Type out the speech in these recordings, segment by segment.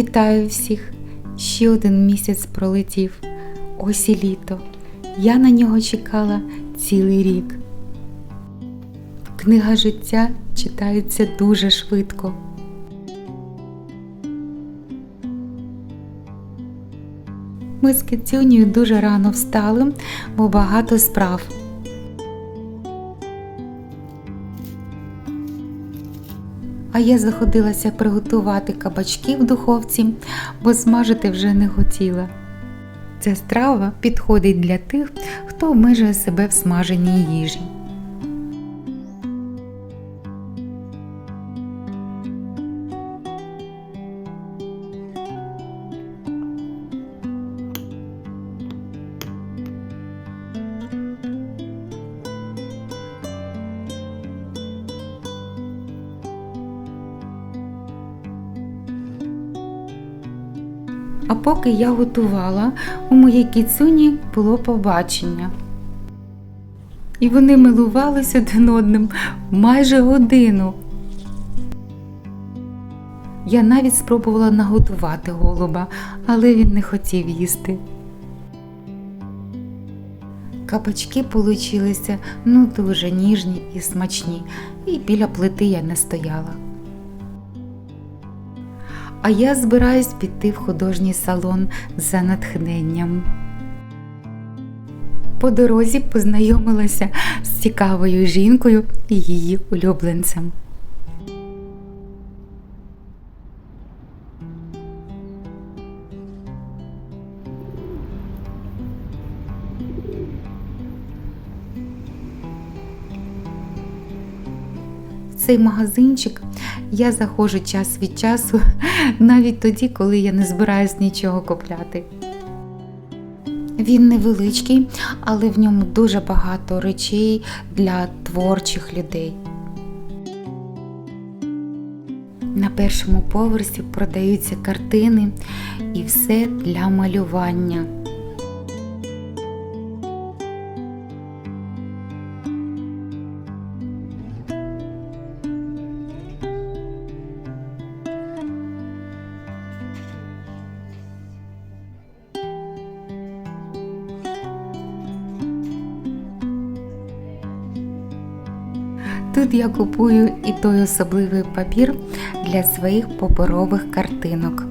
Вітаю всіх! Ще один місяць пролетів. Ось і літо. Я на нього чекала цілий рік. Книга життя читається дуже швидко. Ми з Кицюнею дуже рано встали, бо багато справ. А я заходилася приготувати кабачки в духовці, бо смажити вже не хотіла. Ця страва підходить для тих, хто обмежує себе в смаженій їжі. А поки я готувала, у моїй кіцюні було побачення. І вони милувались один одним майже годину. Я навіть спробувала наготувати голуба, але він не хотів їсти. Кабачки получилися ну дуже ніжні і смачні, і біля плити я не стояла. А я збираюсь піти в художній салон за натхненням. По дорозі познайомилася з цікавою жінкою і її улюбленцем. Цей магазинчик я заходжу час від часу, навіть тоді, коли я не збираюсь нічого купляти. Він невеличкий, але в ньому дуже багато речей для творчих людей. На першому поверсі продаються картини і все для малювання. Я купую і той особливий папір для своїх паперових картинок.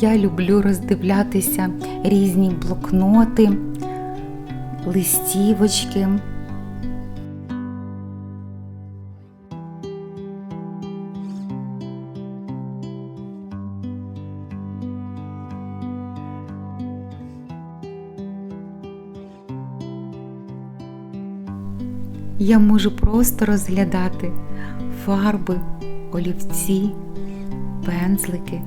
Я люблю роздивлятися різні блокноти, листівочки. Я можу просто розглядати фарби, олівці, пензлики.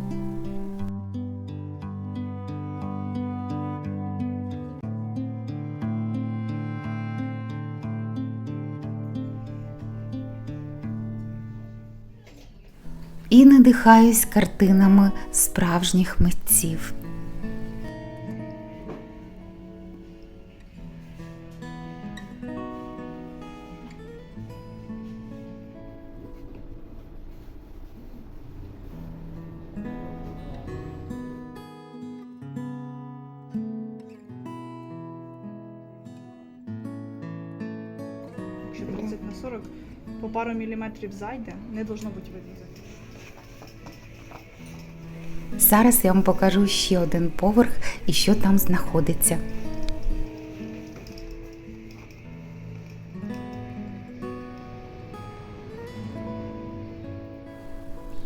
І надихаюсь картинами справжніх митців. Якщо 30 на 40 по пару міліметрів зайде, не должно бути видно. Зараз я вам покажу ще один поверх і що там знаходиться.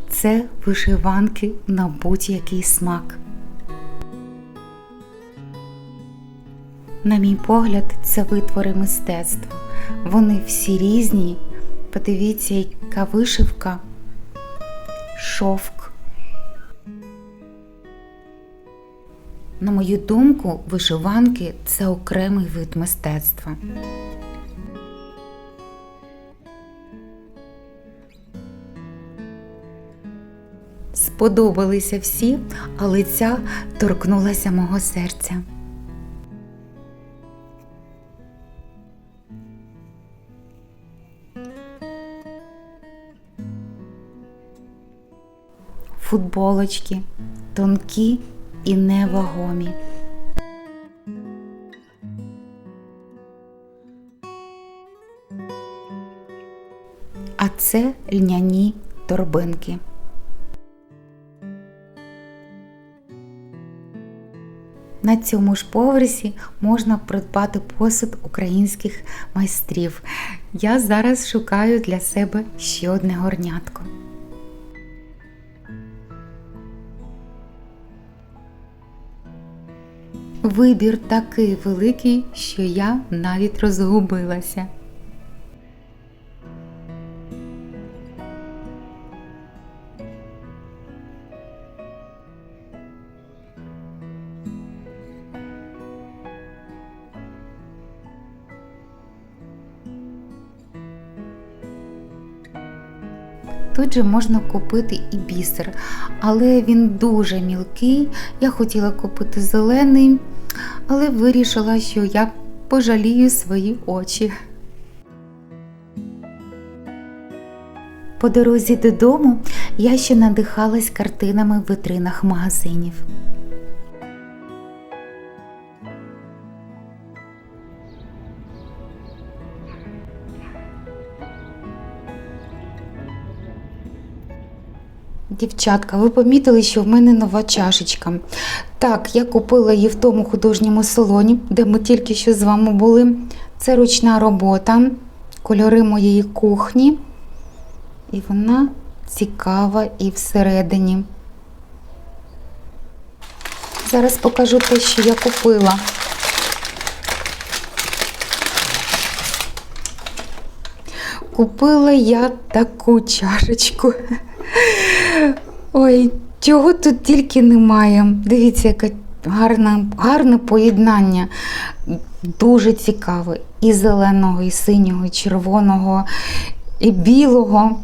Це вишиванки на будь-який смак. На мій погляд, це витвори мистецтва. Вони всі різні. Подивіться, яка вишивка, шовк. На мою думку, вишиванки це окремий вид мистецтва. Сподобалися всі, але ця торкнулася мого серця. Футболочки, тонкі і невагомі. А це льняні торбинки. На цьому ж поверсі можна придбати посуд українських майстрів. Я зараз шукаю для себе ще одне горнятко. Вибір такий великий, що я навіть розгубилася. Тут же можна купити і бісер, але він дуже мілкий. Я хотіла купити зелений, але вирішила, що я пожалію свої очі. По дорозі додому я ще надихалась картинами в витринах магазинів. Дівчатка, ви помітили, що в мене нова чашечка. Так, я купила її в тому художньому салоні, де ми тільки що з вами були. Це ручна робота, кольори моєї кухні. І вона цікава і всередині. Зараз покажу те, що я купила. Купила я таку чашечку. Ой, чого тут тільки немає. Дивіться, яке гарне, гарне поєднання. Дуже цікаве. І зеленого, і синього, і червоного, і білого.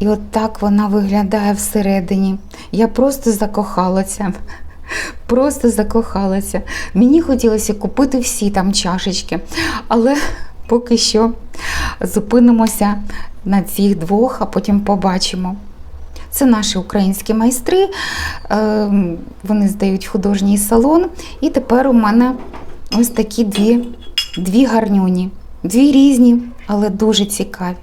І от так вона виглядає всередині. Я просто закохалася. Просто закохалася. Мені хотілося купити всі там чашечки, але поки що зупинимося на цих двох, а потім побачимо. Це наші українські майстри. е, Вони здають художній салон. І тепер у мене ось такі дві, дві гарнюні. Дві різні, але дуже цікаві.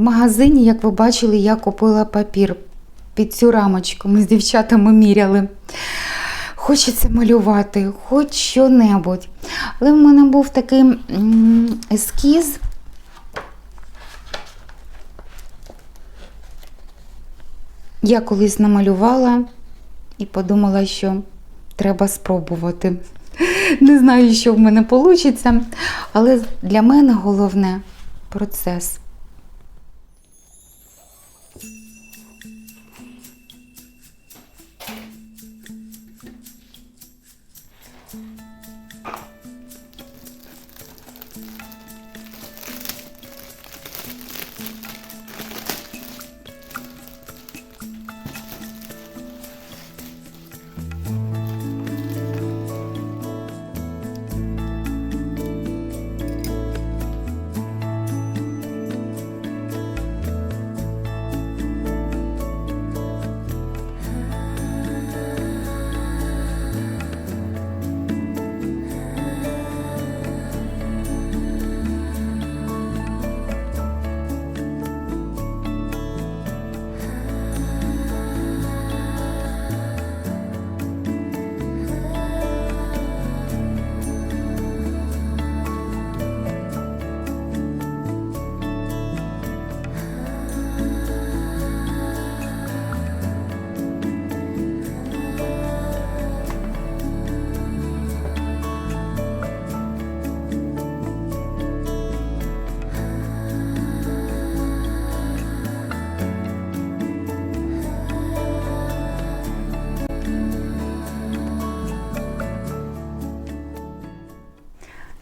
В магазині, як ви бачили, я купила папір під цю рамочку. Ми з дівчатами міряли. Хочеться малювати, хоч що-небудь. Але в мене був такий ескіз. Я колись намалювала і подумала, що треба спробувати. Не знаю, що в мене вийде, але для мене головне процес.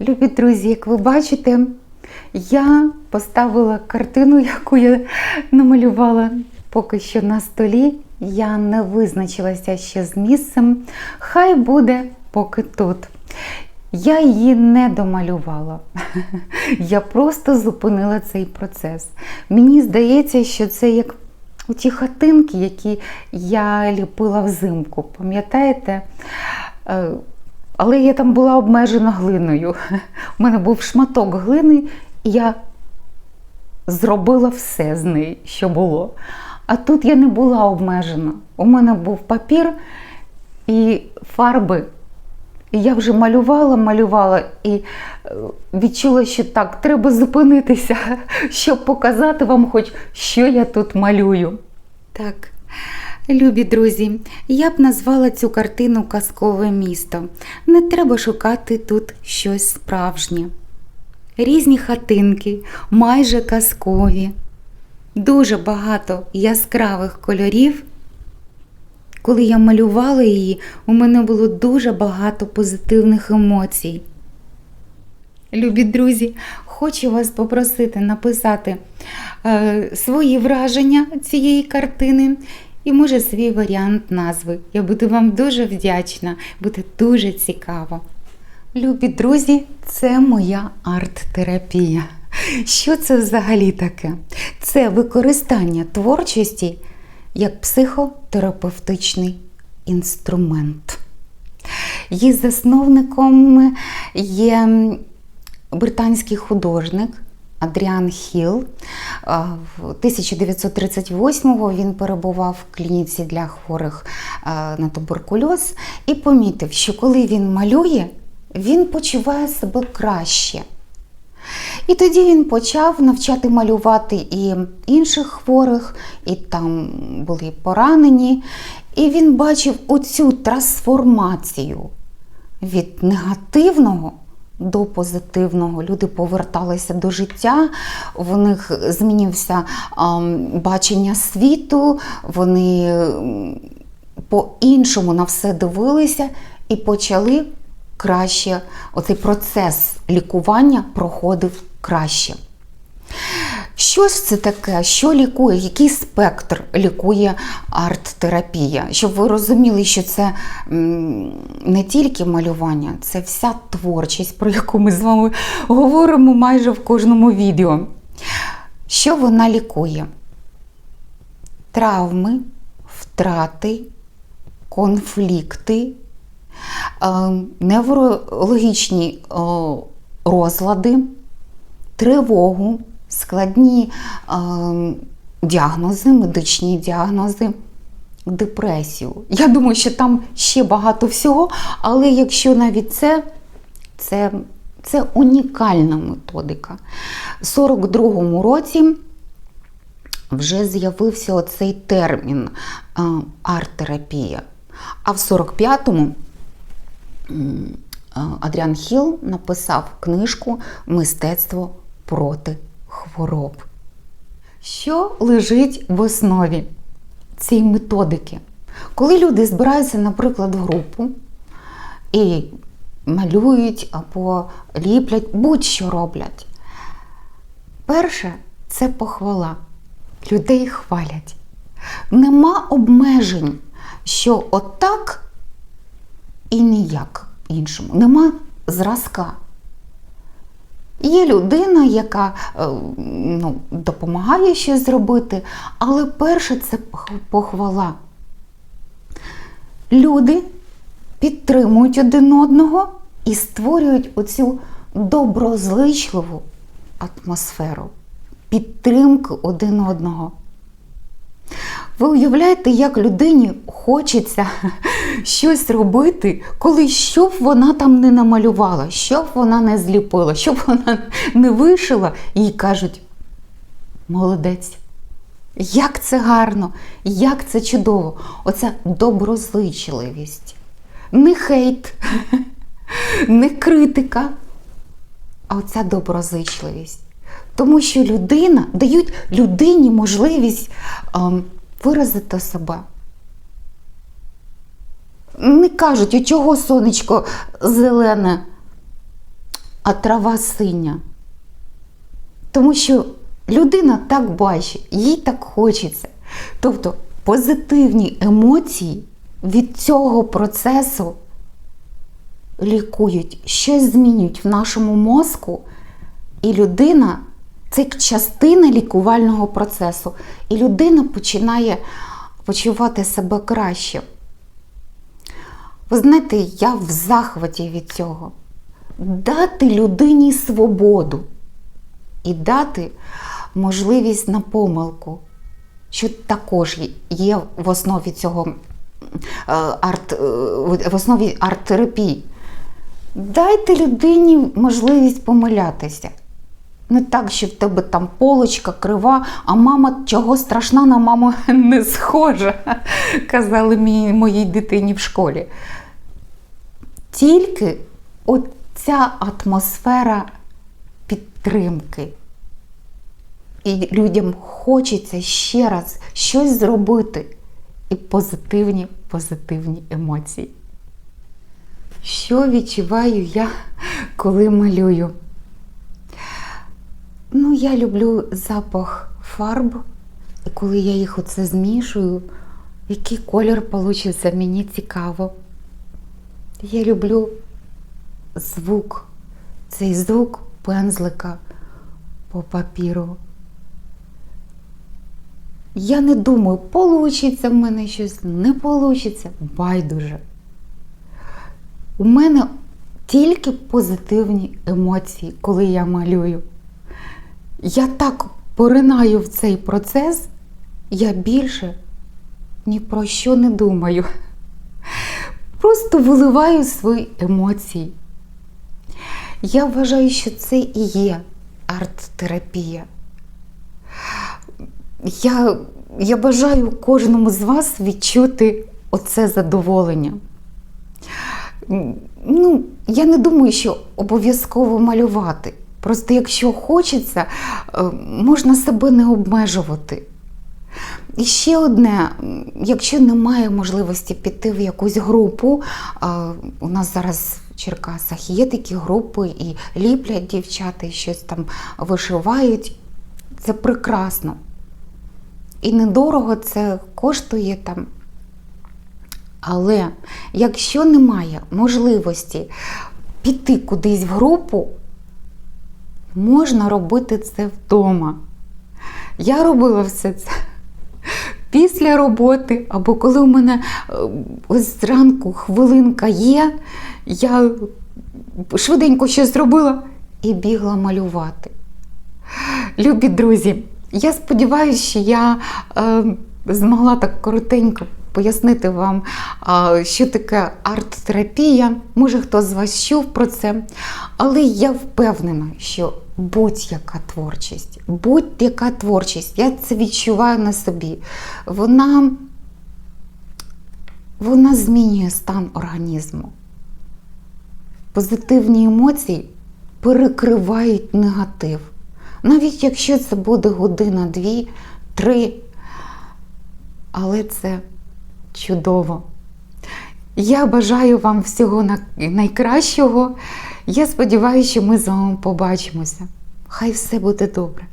Любі друзі, як ви бачите, я поставила картину, яку я намалювала поки що на столі, я не визначилася ще з місцем. Хай буде поки тут. Я її не домалювала. Я просто зупинила цей процес. Мені здається, що це як ті хатинки, які я ліпила взимку. Пам'ятаєте? Але я там була обмежена глиною. У мене був шматок глини, і я зробила все з неї, що було. А тут я не була обмежена. У мене був папір і фарби. І я вже малювала, малювала і е, відчула, що так, треба зупинитися, щоб показати вам, хоч що я тут малюю. Так, любі друзі, я б назвала цю картину Казкове місто. Не треба шукати тут щось справжнє. Різні хатинки, майже казкові, дуже багато яскравих кольорів. Коли я малювала її, у мене було дуже багато позитивних емоцій. Любі друзі, хочу вас попросити написати е, свої враження цієї картини і, може, свій варіант назви. Я буду вам дуже вдячна, буде дуже цікаво. Любі друзі, це моя арт-терапія. Що це взагалі таке? Це використання творчості як психотерапевтичний інструмент. Її засновником є британський художник Адріан Хіл. А, В 1938-го він перебував в клініці для хворих на туберкульоз і помітив, що коли він малює, він почуває себе краще. І тоді він почав навчати малювати і інших хворих, і там були поранені. І він бачив оцю трансформацію від негативного до позитивного. Люди поверталися до життя, в них змінився бачення світу, вони по-іншому на все дивилися і почали краще, оцей процес лікування проходив краще. Що ж це таке? Що лікує? Який спектр лікує арт-терапія? Щоб ви розуміли, що це не тільки малювання, це вся творчість, про яку ми з вами говоримо майже в кожному відео. Що вона лікує? Травми, втрати, конфлікти, е, неврологічні е, розлади, тривогу, складні е, діагнози, медичні діагнози, депресію. Я думаю, що там ще багато всього, але якщо навіть це, це, це унікальна методика. У 42-му році вже з'явився оцей термін е, арт-терапія. А в 45-му е, Адріан Хіл написав книжку Мистецтво проти хвороб. Що лежить в основі цієї методики? Коли люди збираються, наприклад, в групу і малюють або ліплять, будь-що роблять. Перше це похвала. Людей хвалять. Нема обмежень, що отак і ніяк іншому. Нема зразка. Є людина, яка е, ну, допомагає щось зробити, але перше це похвала. Люди підтримують один одного і створюють оцю доброзичливу атмосферу підтримки один одного. Ви уявляєте, як людині хочеться щось робити, коли що б вона там не намалювала, що б вона не зліпила, що б вона не вишила, їй кажуть: молодець, як це гарно, як це чудово! Оця доброзичливість, не хейт, не критика, а оця доброзичливість. Тому що людина дають людині можливість ем, виразити себе. Не кажуть, у чого сонечко зелене, а трава синя. Тому що людина так бачить, їй так хочеться. Тобто позитивні емоції від цього процесу лікують, щось змінюють в нашому мозку, і людина це частина лікувального процесу, і людина починає почувати себе краще. Ви знаєте, я в захваті від цього. Дати людині свободу і дати можливість на помилку, що також є в основі цього е, арт, е, в основі арт-терапії. Дайте людині можливість помилятися. Не так, що в тебе там полочка крива, а мама чого страшна на маму не схожа, казали мій, моїй дитині в школі. Тільки оця атмосфера підтримки. І людям хочеться ще раз щось зробити. І позитивні, позитивні емоції. Що відчуваю я, коли малюю? Ну, я люблю запах фарб, і коли я їх оце змішую, який колір вийде, мені цікаво. Я люблю звук, цей звук пензлика по папіру. Я не думаю, получиться в мене щось, не получиться, байдуже. У мене тільки позитивні емоції, коли я малюю. Я так поринаю в цей процес, я більше ні про що не думаю. Просто виливаю свої емоції. Я вважаю, що це і є арт-терапія. Я, я бажаю кожному з вас відчути оце задоволення. Ну, я не думаю, що обов'язково малювати. Просто якщо хочеться, е, можна себе не обмежувати. І ще одне, якщо немає можливості піти в якусь групу, у нас зараз в Черкасах є такі групи, і ліплять дівчата, і щось там вишивають. Це прекрасно. І недорого це коштує там. Але якщо немає можливості піти кудись в групу, можна робити це вдома. Я робила все це після роботи, або коли у мене е, ось зранку хвилинка є, я швиденько щось зробила і бігла малювати. Любі друзі, я сподіваюся, що я е, змогла так коротенько пояснити вам, е, що таке арт-терапія. Може, хто з вас чув про це, але я впевнена, що будь-яка творчість, будь-яка творчість, я це відчуваю на собі, вона, вона змінює стан організму. Позитивні емоції перекривають негатив. Навіть якщо це буде година, дві, три, але це чудово. Я бажаю вам всього найкращого. Я сподіваюся, що ми з вами побачимося. Хай все буде добре.